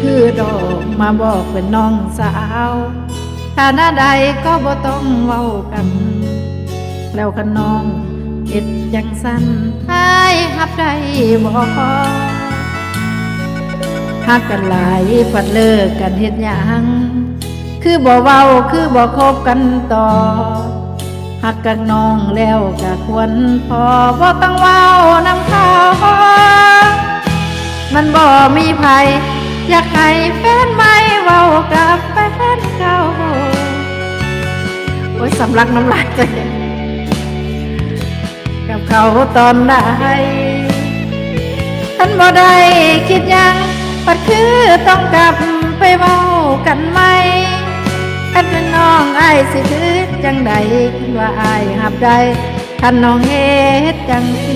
คือดอกมาบอกเป็นน้องสาวถ้าหน้าใดก็บ่ต้องเว้ากัน แล้วคันน้องเฮ็ดจังสันให้ฮับได้บ่พอฮักกันหลายปัดเลิกกันเฮ็ดยังคือบ่เว้าคือบ่คบกันต่อหักกันน้องแล้วก็ควรพอบ่ต้องเว้านำเขามันบ่มีภัย อยากให้แฟนใหม่เว้ากับแฟนเก่าโอ้ยสำลักน้ำลายใจกับเขาตอนใดท่านบ่ได้คิดยังปัดคือต้องกลับไปเว้ากันไหมคันเป็นน้องไอ้สิคือจังใดคิดว่าไอ้หับได้คันน้องเฮ็ดจังสิ